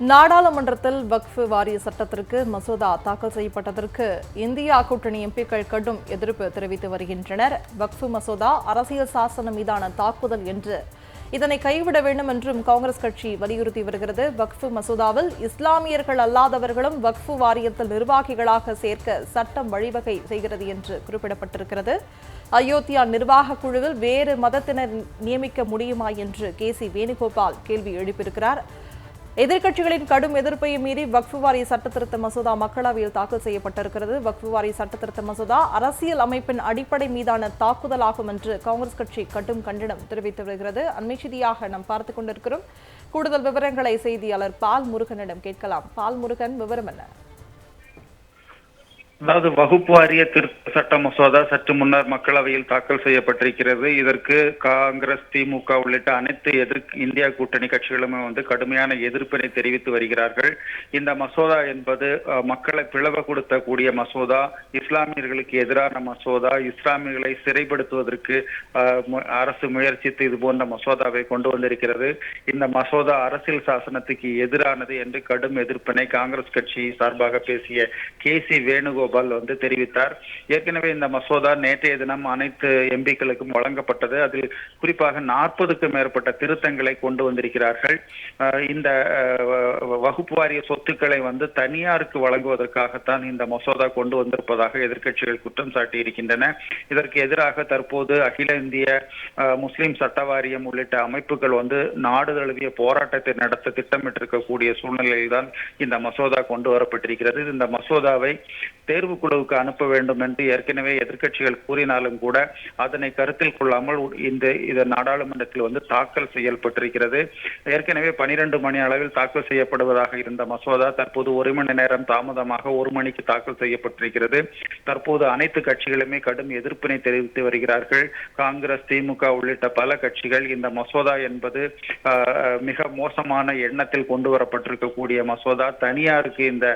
நாடாளுமன்றத்தில் வக்ஃபு வாரிய சட்டத்திற்கு மசோதா தாக்கல் செய்யப்பட்டதற்கு இந்தியா கூட்டணி எம்பிக்கள் கடும் எதிர்ப்பு தெரிவித்து வருகின்றனர். வக்ஃபு மசோதா அரசியல் சாசனம் மீதான தாக்குதல் என்று இதனை கைவிட வேண்டும் என்றும் காங்கிரஸ் கட்சி வலியுறுத்தி வருகிறது. வக்ஃபு மசோதாவில் இஸ்லாமியர்கள் அல்லாதவர்களும் வக்ஃபு வாரியத்தில் நிர்வாகிகளாக சேர்க்க சட்டம் வழிவகை செய்கிறது என்று குறிப்பிடப்பட்டிருக்கிறது. அயோத்தியா நிர்வாக குழுவில் வேறு மதத்தினர் நியமிக்க முடியுமா என்று கே சி வேணுகோபால் கேள்வி எழுப்பியிருக்கிறார். எதிர்க்கட்சிகளின் கடும் எதிர்ப்பை மீறி வக்ஃபு வாரிய சட்டத்திருத்த மசோதா மக்களவையில் தாக்கல் செய்யப்பட்டிருக்கிறது. வக்ஃபு வாரிய சட்டத்திருத்த மசோதா அரசியல் அமைப்பின் அடிப்படை மீதான தாக்குதலாகும் என்று காங்கிரஸ் கட்சி கடும் கண்டனம் தெரிவித்து வருகிறது. அண்மை செய்தியாக நாம் பார்த்துக் கொண்டிருக்கிறோம். கூடுதல் விவரங்களை செய்தியாளர் பால் முருகனிடம் கேட்கலாம். பால் முருகன் விவரம் என்ன? அதாவது வகுப்பு வாரிய திருத்த சட்ட மசோதா சற்று முன்னர் மக்களவையில் தாக்கல் செய்யப்பட்டிருக்கிறது. இதற்கு காங்கிரஸ் திமுக உள்ளிட்ட அனைத்து எதிர் இந்தியா கூட்டணி கட்சிகளுமே வந்து கடுமையான எதிர்ப்பினை தெரிவித்து வருகிறார்கள். இந்த மசோதா என்பது மக்களை பிளவ கொடுத்தக்கூடிய மசோதா இஸ்லாமியர்களுக்கு எதிரான மசோதா இஸ்லாமியர்களை சிறைப்படுத்துவதற்கு அரசு முயற்சித்து இது போன்ற மசோதாவை கொண்டு வந்திருக்கிறது. இந்த மசோதா அரசியல் சாசனத்துக்கு எதிரானது என்று கடும் எதிர்ப்பினை காங்கிரஸ் கட்சி சார்பாக பேசிய கே சி வேணுகோபால் வந்து தெரிவித்தார். ஏற்கனவே இந்த மசோதா நேற்றைய தினம் அனைத்து எம்பிக்களுக்கும் வழங்கப்பட்டது. அதில் குறிப்பாக நாற்பதுக்கும் மேற்பட்ட திருத்தங்களை கொண்டு வந்திருக்கிறார்கள். இந்த வகுப்பு வாரிய சொத்துக்களை வந்து தனியாருக்கு வழங்குவதற்காகத்தான் இந்த மசோதா கொண்டு வந்திருப்பதாக எதிர்க்கட்சிகள் குற்றம் சாட்டி இருக்கின்றன இதற்கு எதிராக தற்போது அகில இந்திய முஸ்லிம் சட்ட வாரியம் உள்ளிட்ட அமைப்புகள் வந்து நாடு தழுவிய போராட்டத்தை நடத்த திட்டமிட்டிருக்கக்கூடிய சூழ்நிலையில்தான் இந்த மசோதா கொண்டு வரப்பட்டிருக்கிறது. இந்த மசோதாவை தேர்வு குழுவுக்கு அனுப்ப வேண்டும் என்று ஏற்கனவே எதிர்க்கட்சிகள் கூறினாலும் கூட அதனை கருத்தில் கொள்ளாமல் இந்த இது நாடாளுமன்றத்தில் வந்து தாக்கல் செய்யப்பட்டிருக்கிறது. ஏற்கனவே பனிரெண்டு மணி அளவில் தாக்கல் செய்யப்படுவதாக இருந்த மசோதா தற்போது ஒரு மணி நேரம் தாமதமாக ஒரு மணிக்கு தாக்கல் செய்யப்பட்டிருக்கிறது. தற்போது அனைத்து கட்சிகளுமே கடும் எதிர்ப்பினை தெரிவித்து வருகிறார்கள். காங்கிரஸ் திமுக உள்ளிட்ட பல கட்சிகள் இந்த மசோதா என்பது ஆஹ், மிக மோசமான எண்ணத்தில் கொண்டு வரப்பட்டிருக்கக்கூடிய மசோதா. தனியாருக்கு இந்த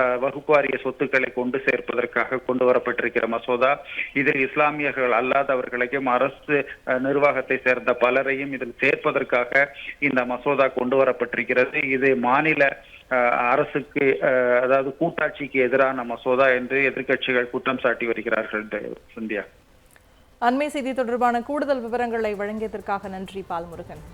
ஆஹ், வகுப்பு வாரிய சொத்துக்களை கொண்டு சேர்ப்பதற்காக கொண்டு வரப்பட்டிருக்கிற மசோதா இதில் இஸ்லாமியர்கள் அல்லாதவர்களையும் அரசு நிர்வாகத்தை சேர்ந்த பலரையும் இதில் சேர்ப்பதற்காக இந்த மசோதா கொண்டு வரப்பட்டிருக்கிறது. இது மாநில அரசுக்கு அதாவது கூட்டாட்சிக்கு எதிரான மசோதா என்று எதிர்கட்சிகள் குற்றம் சாட்டி வருகிறார்கள் சந்தியா. அண்மை செய்தி தொடர்பான கூடுதல் விவரங்களை வழங்கியதற்காக நன்றி பால்முருகன்.